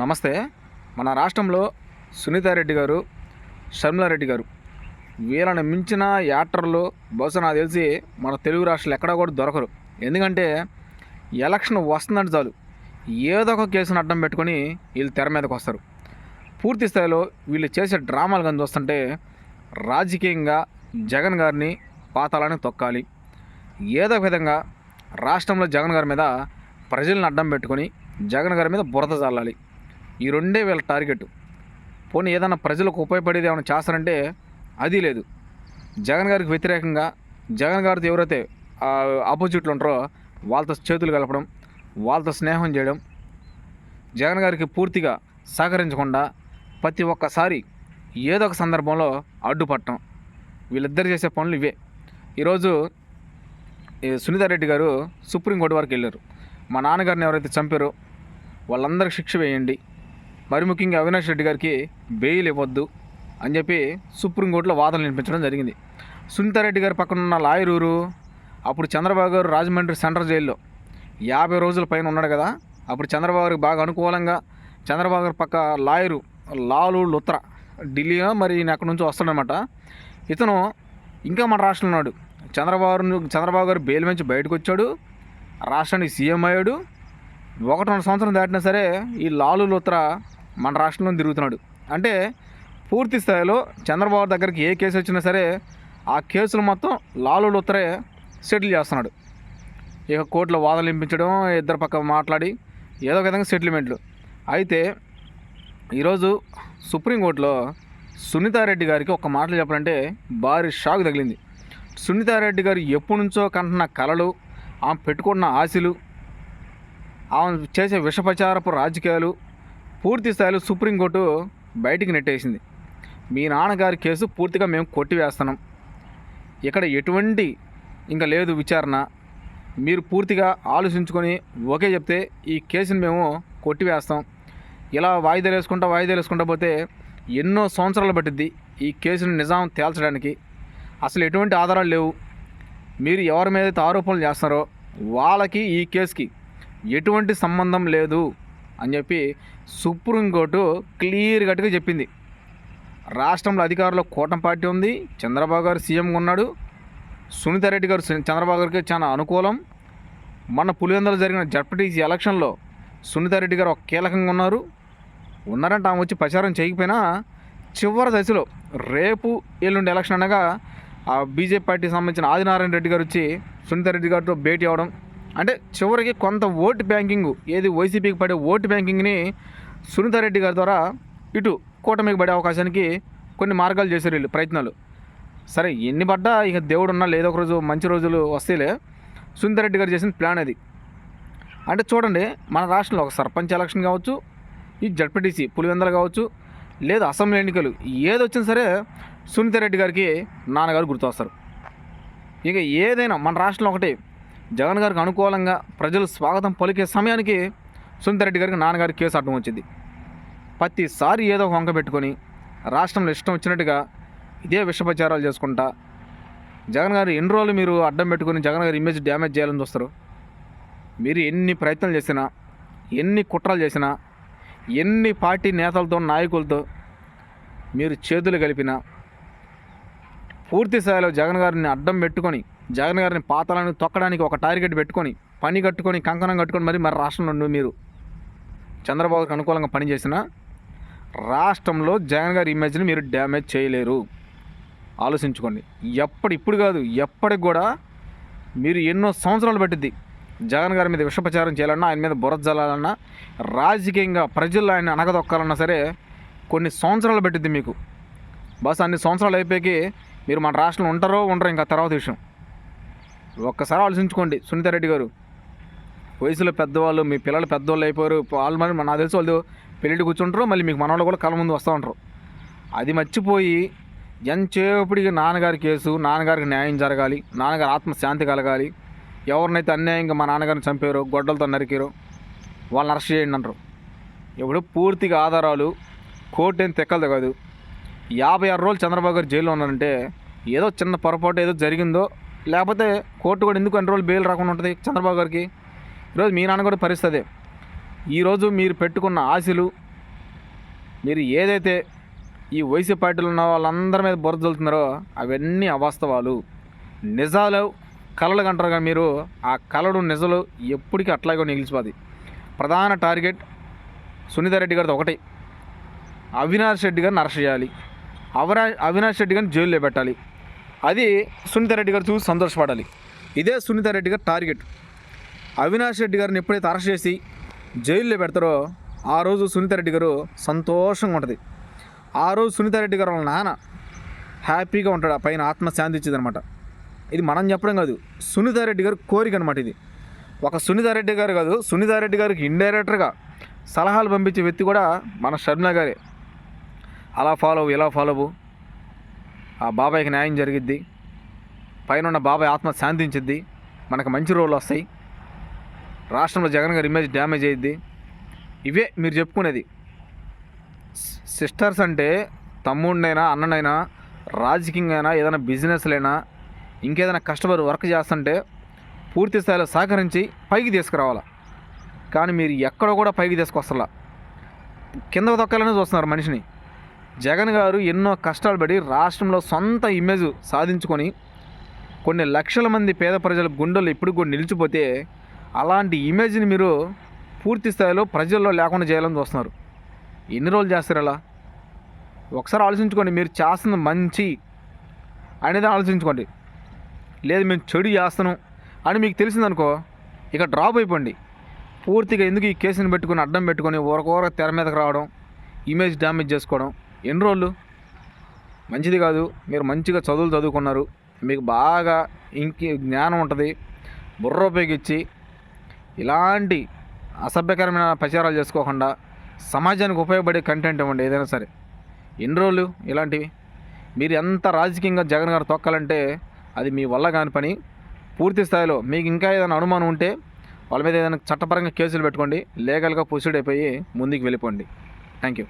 నమస్తే. మన రాష్ట్రంలో సునీతారెడ్డి గారు షర్మిలారెడ్డి గారు వీళ్ళని మించిన యాక్టర్లు బహుశా నాకు తెలిసి మన తెలుగు రాష్ట్రాలు ఎక్కడా కూడా దొరకరు. ఎందుకంటే ఎలక్షన్ వస్తుందంటే చాలు. ఏదో ఒక కేసును అడ్డం పెట్టుకొని వీళ్ళు తెర మీదకి వస్తారు. పూర్తి స్థాయిలో వీళ్ళు చేసే డ్రామాలు కానీ చూస్తుంటే రాజకీయంగా జగన్ గారిని పాతాలని తొక్కాలి. ఏదో విధంగా రాష్ట్రంలో జగన్ గారి మీద ప్రజలను అడ్డం పెట్టుకొని జగన్ గారి మీద బురద చల్లాలి ఈ రెండే వీళ్ళ టార్గెట్. పోనీ ఏదైనా ప్రజలకు ఉపయోగపడేది ఏమైనా చేస్తారంటే అది లేదు. జగన్ గారికి వ్యతిరేకంగా జగన్ గారితో ఎవరైతే ఆపోజిట్లు ఉంటారో వాళ్ళతో చేతులు కలపడం వాళ్ళతో స్నేహం చేయడం జగన్ గారికి పూర్తిగా సహకరించకుండా ప్రతి ఒక్కసారి ఏదో ఒక సందర్భంలో అడ్డుపట్టడం. వీళ్ళిద్దరు చేసే పనులు ఇవే. ఈరోజు సునీతారెడ్డి గారు సుప్రీంకోర్టు వరకు వెళ్ళారు. మా నాన్నగారిని ఎవరైతే చంపారో వాళ్ళందరికీ శిక్ష వేయండి. మరి ముఖ్యంగా అవినాష్ రెడ్డి గారికి బెయిల్ ఇవ్వద్దు అని చెప్పి సుప్రీంకోర్టులో వాదనలు వినిపించడం జరిగింది. సునీతారెడ్డి గారి పక్కన ఉన్న లాయరూరు అప్పుడు చంద్రబాబు గారు రాజమండ్రి సెంట్రల్ జైల్లో. యాభై రోజుల పైన ఉన్నాడు కదా అప్పుడు చంద్రబాబు గారికి బాగా అనుకూలంగా చంద్రబాబు గారి పక్క లాయరు లాలు లుత్ర ఢిల్లీలో మరి ఈయన అక్కడి నుంచి వస్తాడనమాట ఇతను ఇంకా మన రాష్ట్రంలో ఉన్నాడు. చంద్రబాబు చంద్రబాబు గారు బెయిల్ నుంచి బయటకు వచ్చాడు. రాష్ట్రానికి సీఎం అయ్యాడు. ఒకటిన్నర సంవత్సరం దాటినా సరే ఈ లాలు లుత్ర మన రాష్ట్రంలో తిరుగుతున్నాడు. అంటే పూర్తి స్థాయిలో చంద్రబాబు దగ్గరికి ఏ కేసు వచ్చినా సరే ఆ కేసులు మొత్తం లాలూలు ఉత్తరే సెటిల్ చేస్తున్నాడు. ఇక కోర్టులో వాదనలు వినిపించడం ఇద్దరు పక్క మాట్లాడి ఏదో విధంగా సెటిల్మెంట్లు. అయితే ఈరోజు సుప్రీంకోర్టులో సునీతారెడ్డి గారికి ఒక మాటలు చెప్పాలంటే భారీ షాక్ తగిలింది. సునీతారెడ్డి గారు ఎప్పటి నుంచో కంటున్న కళలు ఆమె పెట్టుకున్న ఆశలు ఆమె చేసే విషప్రచారపు రాజకీయాలు పూర్తి స్థాయిలో సుప్రీంకోర్టు బయటికి నెట్టేసింది. మీ నాన్నగారి కేసు పూర్తిగా మేము కొట్టివేస్తున్నాం. ఇక్కడ ఎటువంటి ఇంకా లేదు విచారణ. మీరు పూర్తిగా ఆలోచించుకొని ఓకే చెప్తే ఈ కేసుని మేము కొట్టివేస్తాం. ఇలా వాయిదాలు వేసుకుంటా వాయిదాలు వేసుకుంటా పోతే ఎన్నో సంవత్సరాలు పట్టిద్ది ఈ కేసుని నిజాం తేల్చడానికి. అసలు ఎటువంటి ఆధారాలు లేవు. మీరు ఎవరి మీద అయితే ఆరోపణలు చేస్తున్నారో వాళ్ళకి ఈ కేసుకి ఎటువంటి సంబంధం లేదు. అని చెప్పి సుప్రీంకోర్టు క్లియర్ కట్గా చెప్పింది. రాష్ట్రంలో అధికారంలో కూటమి పార్టీ ఉంది. చంద్రబాబు గారు సీఎంగా ఉన్నాడు. సునీతారెడ్డి గారు చంద్రబాబు గారికి చాలా అనుకూలం. మొన్న పులివెందులో జరిగిన జడ్పటీసీ ఎలక్షన్లో సునీతారెడ్డి గారు ఒక కీలకంగా ఉన్నారు. ఉన్నారంటే ఆమె వచ్చి ప్రచారం చేయకపోయినా చివరి దశలో రేపు ఎల్లుండి ఎలక్షన్ అనగా ఆ బీజేపీ పార్టీకి సంబంధించిన ఆదినారాయణ రెడ్డి గారు వచ్చి సునీతారెడ్డి గారితో భేటీ అవ్వడం అంటే చివరికి కొంత ఓటు బ్యాంకింగ్ ఏది వైసీపీకి పడే ఓటు బ్యాంకింగ్ని సునీతారెడ్డి గారి ద్వారా ఇటు కూటమికి పడే అవకాశానికి కొన్ని మార్గాలు చేశారు వీళ్ళు ప్రయత్నాలు. సరే ఎన్ని పడ్డా ఇక దేవుడు ఉన్నా లేదో ఒక రోజు మంచి రోజులు వస్తేలే సునీతారెడ్డి గారు చేసిన ప్లాన్ అది. అంటే చూడండి మన రాష్ట్రంలో ఒక సర్పంచ్ ఎలక్షన్ కావచ్చు ఈ జడ్పీటీసీ పులివెందలు కావచ్చు లేదా అసెంబ్లీ ఎన్నికలు ఏది వచ్చినా సరే సునీతారెడ్డి గారికి నాన్నగారు గుర్తొస్తారు ఇక ఏదైనా మన రాష్ట్రంలో ఒకటి జగన్ గారికి అనుకూలంగా ప్రజలు స్వాగతం పలికే సమయానికి సుందరెడ్డి గారికి నాన్నగారి కేసు అడ్డం వచ్చింది. ప్రతిసారి ఏదో వంక పెట్టుకొని రాష్ట్రంలో ఇష్టం వచ్చినట్టుగా ఇదే విషప్రచారాలు చేసుకుంటా జగన్ గారు ఎన్ని రోజులు మీరు అడ్డం పెట్టుకొని జగన్ గారి ఇమేజ్ డ్యామేజ్ చేయాలని చూస్తారు? మీరు ఎన్ని ప్రయత్నాలు చేసినా ఎన్ని కుట్రలు చేసినా ఎన్ని పార్టీ నేతలతో నాయకులతో మీరు చేతులు కలిపినా పూర్తి స్థాయిలో జగన్ గారిని అడ్డం పెట్టుకొని జగన్ గారిని పాతాలను తొక్కడానికి ఒక టార్గెట్ పెట్టుకొని పని కట్టుకొని కంకణం కట్టుకొని మరి మరి రాష్ట్రంలో ఉండి మీరు. చంద్రబాబుకి అనుకూలంగా పనిచేసిన రాష్ట్రంలో జగన్ గారి ఇమేజ్ని మీరు డ్యామేజ్ చేయలేరు. ఆలోచించుకోండి. ఎప్పటి ఇప్పుడు కాదు ఎప్పటికి కూడా మీరు ఎన్నో సంవత్సరాలు పట్టిద్ది జగన్ గారి మీద విషప్రచారం చేయాలన్నా ఆయన మీద బురద జల్లాలన్నా రాజకీయంగా ప్రజల్లో ఆయన అనగదొక్కాలన్నా సరే కొన్ని సంవత్సరాలు పట్టిద్ది మీకు. బస్ అన్ని సంవత్సరాలు అయిపోయి మీరు మన రాష్ట్రంలో ఉంటారో ఉండరు ఇంకా తర్వాత విషయం. ఒక్కసారి ఆలోచించుకోండి సునీతారెడ్డి గారు. వయసులో పెద్దవాళ్ళు మీ పిల్లలు పెద్దవాళ్ళు అయిపోయారు. వాళ్ళు మరి నాకు తెలిసి వాళ్ళు పెళ్ళిటి కూర్చుంటారు మళ్ళీ మీకు మనవాళ్ళు కూడా కళ్ళ ముందు వస్తూ ఉంటారు. అది మర్చిపోయి ఎంతసేపటికి నాన్నగారి కేసు నాన్నగారికి న్యాయం జరగాలి నాన్నగారి ఆత్మశాంతి కలగాలి. ఎవరినైతే అన్యాయంగా మా నాన్నగారిని చంపారో గొడ్డలతో నరికారో వాళ్ళని అరెస్ట్ చేయండి అంటారు. ఇప్పుడు పూర్తిగా ఆధారాలు కోర్టు ఏం తెక్కలదు కాదు. యాభై ఆరు రోజులు చంద్రబాబు గారు జైల్లో ఉన్నారంటే ఏదో చిన్న పొరపాటు ఏదో జరిగిందో లేకపోతే కోర్టు కూడా ఎందుకు అన్ని రోజులు బెయిల్ రాకుండా ఉంటుంది చంద్రబాబు గారికి? ఈరోజు మీ నాన్న కూడా పరిస్థితి ఈరోజు మీరు పెట్టుకున్న ఆశలు మీరు ఏదైతే ఈ వైసీపీ పార్టీలో ఉన్న వాళ్ళందరి మీద బురద చల్లుతున్నారో అవన్నీ అవాస్తవాలు. నిజాలు కలలు కంటారు కానీ మీరు. ఆ కలడు నిజాలు ఎప్పటికీ అట్లాగే నిలిచిపోది ప్రధాన టార్గెట్ సునీతారెడ్డి గారిది ఒకటి. అవినాష్ రెడ్డి గారిని అరెస్ట్ చేయాలి. అవరా అవినాష్ రెడ్డి గారిని జైల్లో పెట్టాలి. అది సునీత రెడ్డి గారు చూసి సంతోషపడాలి. ఇదే సునీత రెడ్డి గారి టార్గెట్. అవినాష్ రెడ్డి గారిని ఎప్పుడైతే అరెస్ట్ చేసి జైల్లో పెడతారో ఆ రోజు సునీత రెడ్డి గారు సంతోషంగా ఉంటుంది. ఆ రోజు సునీత రెడ్డి గారు వాళ్ళ నాన్న హ్యాపీగా ఉంటాడు. ఆ పైన ఆత్మశాంతి శాంతించింది అనమాట ఇది మనం చెప్పడం కాదు. సునీత రెడ్డి గారి కోరిక అనమాట ఇది. ఒక సునీత రెడ్డి గారు కాదు సునీతారెడ్డి గారికి ఇండైరెక్టర్గా సలహాలు పంపించే వ్యక్తి కూడా మన షర్మిల గారే. అలా ఫాలో అవ్వు ఇలా ఫాలో అవ్వు ఆ బాబాయ్కి న్యాయం జరిగిద్ది. పైన ఉన్న బాబాయ్ ఆత్మ శాంతించిద్ది. మనకు మంచి రోజులు వస్తాయి. రాష్ట్రంలో జగన్ గారి ఇమేజ్ డ్యామేజ్ అయ్యిద్ది ఇవే మీరు చెప్పుకునేది. సిస్టర్స్ అంటే తమ్ముడినైనా అన్ననైనా రాజకీయంగా అయినా ఏదైనా బిజినెస్లైనా ఇంకేదైనా కష్టపడి వర్క్ చేస్తుంటే పూర్తి స్థాయిలో సహకరించి పైకి తీసుకురావాలి? కానీ మీరు ఎక్కడో కూడా పైకి తీసుకొస్తలా. కింద తొక్కాలనే చూస్తున్నారు మనిషిని. జగన్ గారు ఎన్నో కష్టాలు పడి రాష్ట్రంలో సొంత ఇమేజ్ సాధించుకొని కొన్ని లక్షల మంది పేద ప్రజల గుండెలు ఇప్పుడు కూడా నిలిచిపోతే అలాంటి ఇమేజ్ని మీరు పూర్తి స్థాయిలో ప్రజల్లో లేకుండా చేయాలని చూస్తున్నారు. ఎన్ని రోజులు చేస్తారు అలా? ఒకసారి ఆలోచించుకోండి మీరు చేస్తుంది మంచి అనేది ఆలోచించుకోండి. లేదు మేము చెడు చేస్తున్నాం అని మీకు తెలిసిందనుకో ఇక డ్రాప్ అయిపోండి. పూర్తిగా ఎందుకు ఈ కేసుని పెట్టుకొని అడ్డం పెట్టుకొని ఊరకూర తెర మీదకి రావడం ఇమేజ్ డ్యామేజ్ చేసుకోవడం ఎన్ని రోజులు మంచిది కాదు. మీరు మంచిగా చదువులు చదువుకున్నారు. మీకు బాగా ఇంకి జ్ఞానం ఉంటుంది. బుర్ర ఉపయోగించి ఇలాంటి అసభ్యకరమైన ప్రచారాలు చేసుకోకుండా సమాజానికి ఉపయోగపడే కంటెంట్ ఇవ్వండి ఏదైనా సరే. ఎన్ని రోజులు ఇలాంటివి? మీరు ఎంత రాజకీయంగా జగన్ గారు తొక్కాలంటే అది మీ వల్ల కాని పని. పూర్తి స్థాయిలో మీకు ఇంకా ఏదైనా అనుమానం ఉంటే వాళ్ళ మీద ఏదైనా చట్టపరంగా కేసులు పెట్టుకోండి. లీగల్గా ప్రొసీడ్ అయిపోయి ముందుకు వెళ్ళిపోండి. Thank you